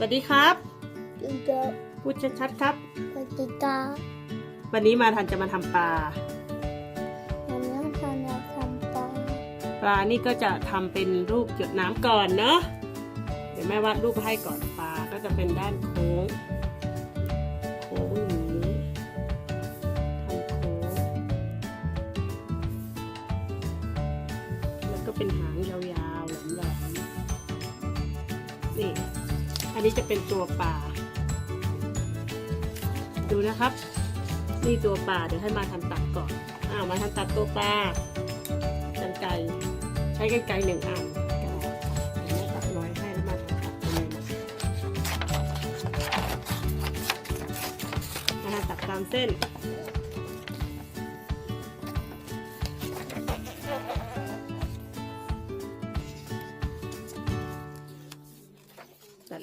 สวัสดีครับกินเยอะพูดชัดๆครับปฏิกาวันนี้มาทันจะมาทำปลาวันนี้ทำเราทำปลาปลานี่ก็จะทำเป็นรูปหยดน้ำก่อนเนาะเดี๋ยวแม่วาดรูปให้ก่อนปลาก็จะเป็นด้านโค้งโค้งอย่างนี้ทำโค้งแล้วก็เป็นหาง อันนี้จะเป็นตัวปลา ดูนะครับ นี่ตัวปลาเดี๋ยวให้มาทันตัดก่อน อ้าวมาทันตัดตัวปลากันไกรใช้กันไกรหนึ่งอันก็ได้เดี๋ยวแม่ตัดร้อยให้แล้วมาทำตัดเลยนะตัดตามเส้น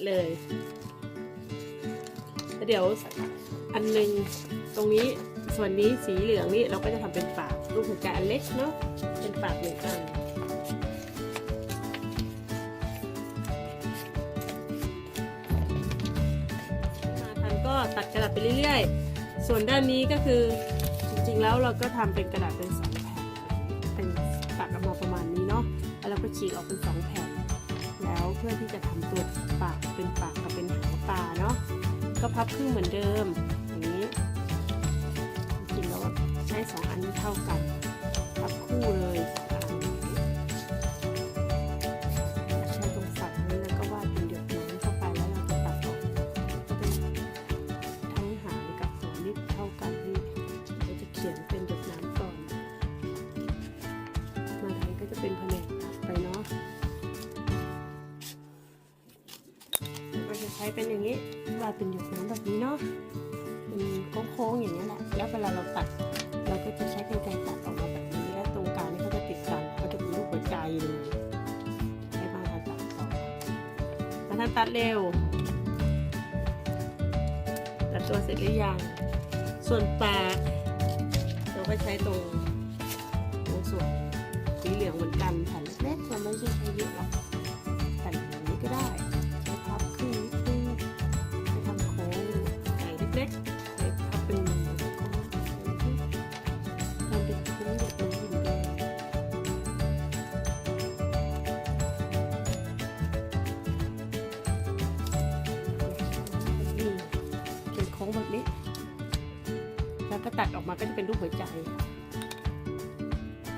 เลยแล้วเดี๋ยวอันหนึ่งตรงนี้ส่วนนี้สีเหลืองนี่เราก็จะทำเป็นปากรูปหัวใจอันเล็กเนาะเป็นปากหนึ่งอันมาทันก็ตัดกระดาษไปเรื่อยๆ ส่วนด้านนี้ก็คือจริงๆแล้วเราก็ทำเป็นกระดาษเป็นสองแผ่นเป็นตัดออกมาประมาณนี้เนาะแล้วเราก็ฉีกออกเป็นสองแผ่น พื่อที่จะทำตัวปากเป็นปากกับเป็นหางปลาเนาะก็พับครึ่งเหมือนเดิมอย่างนี้จริงแล้วใช้สองอันนี้เท่ากัน พับคู่เลย ช้เป็นอย่างนี้วาดเป็นหยดน้ำแบบนี้เนาะเป็นโค้งๆอย่างนี้แหละแล้วเวลาเราตัด เราก็จะใช้กรรไกรตัดออกมาแบบนี้แล้วตรงกลางนี่เขาจะติดกันเขาจะเป็นรูปหัวใจเลยให้มาทันตัดต่อมาทันตัดเร็ว ตัดตัวเสร็จหรือยังส่วนปากเราก็ใช้ตรงตรงส่วนสีเหลืองเหมือนกันแผ่นเล็กๆเราไม่ใช่ใช้เยอะหรอก ตัดออกมาก็จะเป็นรูปหัวใจ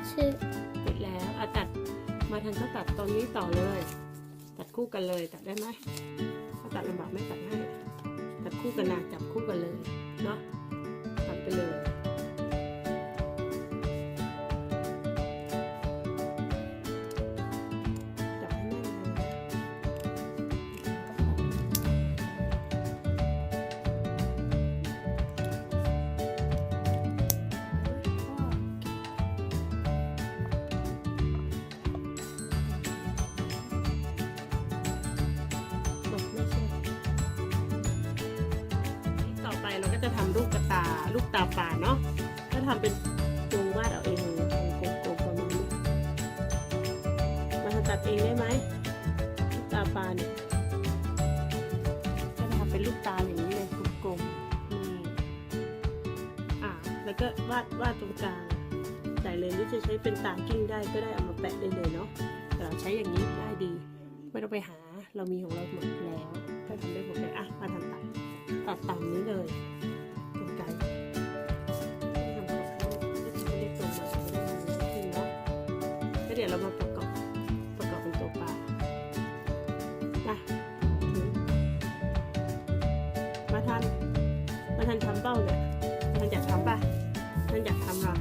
ชื่อเสร็จแล้วอาตัดมาทันก็ตัดตรงนี้ต่อเลย ตัดคู่กันเลยตัดได้ไหมถ้าตัดลำบากไม่ตัดให้ ตัดคู่กันนะจับคู่กันเลยเนาะ ลูกตาปลาเนาะก็ทำเป็นตัววาดเอาเองเลยกลมๆประมาณนี้มาตัดเองได้ไหมลูกตาปลาเนี่ยก็ทำเป็นลูกตาอย่างนี้เลยกลมๆนี่อะแล้วก็วาดวาดตรงกลางใส่เลยหรือจะใช้เป็นตากิ้งได้ก็ได้เอามาแปะได้เลยเนาะแต่เราใช้อย่างนี้ได้ดี ไม่ต้องไปหาเรามีของเราหมดแล้วก็ทำได้หมดเลยอะมาทำตัดตัดตามนี้เลย แล้วมาประกอบประกอบเป็นตัวปลาอะมาทันมาทันทำเป้าเนี่ยมาทันอยากทำป่ะมาทันอยากทำเหรอ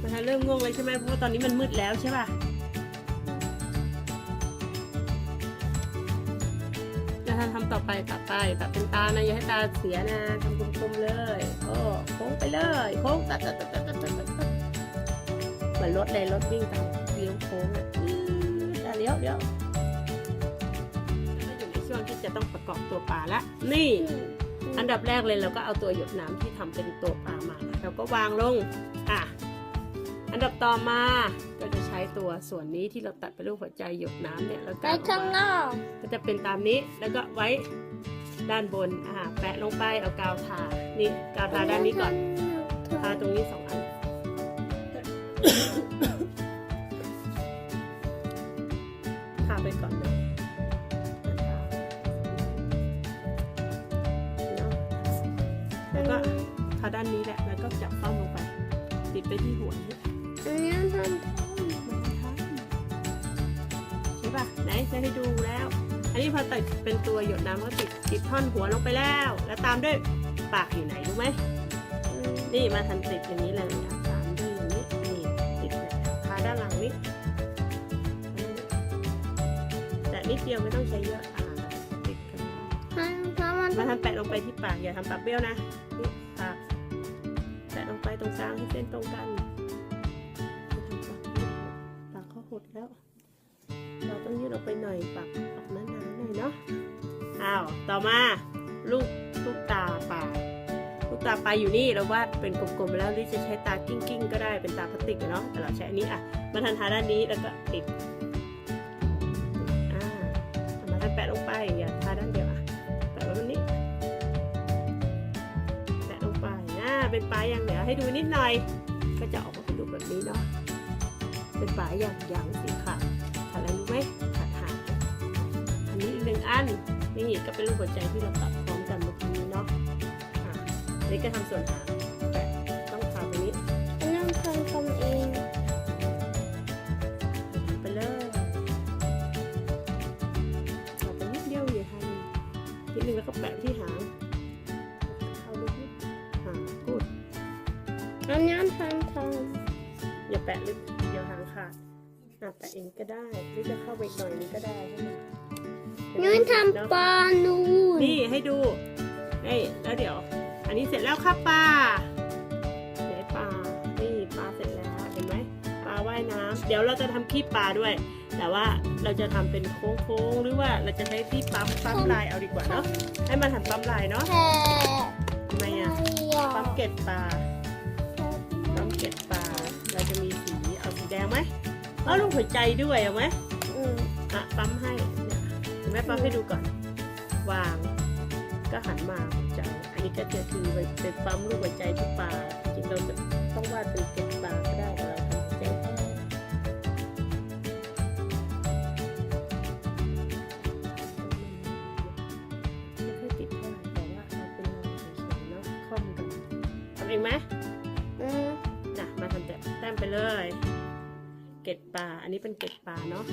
มาทันเริ่มง่วงเลยใช่ไหมเพราะว่าตอนนี้มันมืดแล้วใช่ป่ะจะทำต่อไปตัดไปตัดเป็นตานะอย่าให้ตาเสียนะทำกลมๆเลยโอ้โค้งไปเลยโค้งตัดตัดตัดตัดตัด เหมือนรถเลยรถวิ่งตามเลี้ยวโค้งอะอื้ออะเลี้ยวเลี้ยวแล้วก็อยู่ในช่วงที่จะต้องประกอบตัวปลาละนี่ อันดับแรกเลยเราก็เอาตัวหยดน้ำที่ทำเป็นตัวปลามาเราก็วางลงอะอันดับต่อมาก็จะใช้ตัวส่วนนี้ที่เราตัดเป็นรูปหัวใจหยดน้ำเนี่ยแล้วไปก็ข้างนอกก็จะเป็นตามนี้แล้วก็ไว้ด้านบนอ่าแปะลงไปเอากาวทานี่กาวทาด้านนี้ก่อนทาตรงนี้สองอัน ทาไปก่อนเลยแล้วก็ทาด้านนี้แหละ แล้วก็จับปั้มลงไป ติดไปที่หัวนี่อันนี้ทใช่ปะไหนจะให้ดูแล้ว อันนี้พอติดเป็นตัวหยดน้ำก็ติดติดท่อนหัวลงไปแล้ว แล้วตามด้วยปากอยู่ไหนรู้ไหมนี่มาทันติดอย่างนี้เลยอะานหลังนี้แต่นิดเดียวไม่ต้องใช้เยอะอ่าติดกันมามันมาทำแปะลงไปที่ปากอย่าทำปากเบี้ยวนะนี่ปากแปะลงไปตรงกลางให้เส้นตรงกันปากเขาหดแล้ว เราต้องยืดออกไปหน่อยปากออกหนาๆหน่อยเนาะอ้าวต่อมาลูกลูกตาปลาลูกตาปลาอยู่นี่เราวาดเป็นกลมๆแล้วหรือจะใช้ตากิ้งๆ ก็ได้เป็นตาพลาสติกเนาะแต่เราใช้อันนี้อะ มาทันทาด้านนี้แล้วก็ติดอ่ามาทันแปะลงไปอย่าทาด้านเดียวอะแปะไว้บนนี้แปะลงไปนะเป็นปลายอย่างเดี๋ยวให้ดูนิดหน่อย ก็จะออกมาเป็นรูปแบบนี้เนาะเป็นปลายอย่างอย่างสีขาวอะไรรู้ไหมขาดหางอันนี้อีกหนึ่งอันนี่ก็เป็นรูปหัวใจที่เราตัดพร้อมกันเมื่อกี้เนาะอะอันนี้ก็ทำส่วนหางแปะต้องทำตรงนี้อันนั้นทำ ก็แปะที่หางเข้าลึกนิดหางกูดอันนี้ทำทอย่าแปะลึกเดี๋ยวหางขาดอะแปะเองก็ได้หรือจะเข้าไปอีกหน่อยนึงก็ได้ให้มันำนี่ทำปลานูนนี่ให้ดูเอ้ยแล้วเดี๋ยว อันนี้เสร็จแล้วครับปลาไหนปลานี่ปลาเสร็จแล้วเห็นไหมปลาว่ายน้ำเดี๋ยวเราจะทำขี้ปลาด้วย แต่ว่าเราจะทำเป็นโค้งๆหรือว่าเราจะใช้ที่ปั๊มปั๊มลายเอาดีกว่าเนาะให้มันทำปั๊มลายเนาะแพรทำไมอะปั๊มเกล็ดปลาปั๊มเกล็ดปลาเราจะมีสีเอาสีแดงไหมเอาลูกหัวใจด้วยเอาไหมอืมอะปั๊มให้เนี่ยเห็นไหมปั๊มให้ดูก่อนวาง ก็หันมาหัวใจอันนี้ก็จะคือเป็นปั๊มลูกหัวใจที่ปลาจริงๆเราจะต้องวาดเป็นเกล็ดปลาก็ได้ เองไหมอืมนะมาทำแบบแต้มไปเลย เกล็ดปลา อันนี้เป็นเกล็ดปลาเนาะ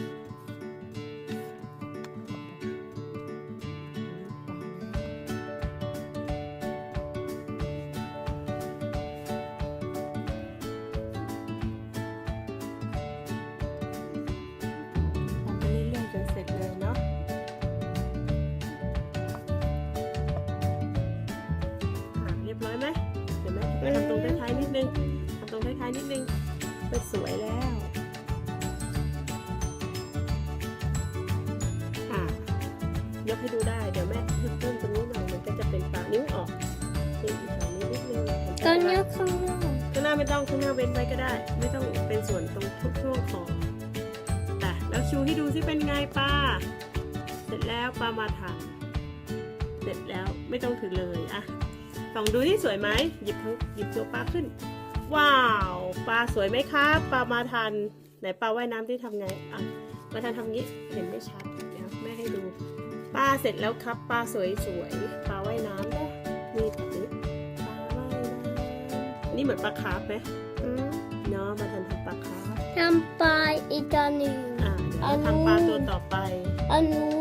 ทำตรงท้ายๆนิดนึงทำตรงท้ายๆนิดนึงเป็นสวยแล้วอะยกให้ดูได้เดี๋ยวแม่ทึบเพิ่มตรงนี้หน่อยมันก็จะเป็นปลานิ้วออกนี่อีกฝั่งนี้นิดนึงตอนนี้ข้างนอกข้างหน้าไม่ต้องข้างหน้าเว้นไว้ก็ได้ ไม่ต้องเป็นส่วนตรงทุกช่วงคอแต่แล้วชูให้ดูซิเป็นไงปลาเสร็จแล้วปลามาถังเสร็จแล้วไม่ต้องถือเลยอะ ส่องดูที่สวยไหมหยิบทั้งหยิบตัวปลาขึ้น ว้าวปลาสวยไหมครับปลามาทันไหนปลาว่ายน้ำที่ทำไงอะมาทันทำงี้เห็นไม่ชัดเดี๋ยวแม่ให้ดูปลาเสร็จแล้วครับปลาสวยสวยๆปลาว่ายน้ำนะนี่แบบนี้ปลาว่ายน้ำนี่เหมือนปลาคาร์ฟไหมอืมเนาะมาทันทำปลาคาร์ฟทำปลาอีกอันหนึ่งอะเดี๋ยวเราทำปลาตัวต่อไป อันนู้น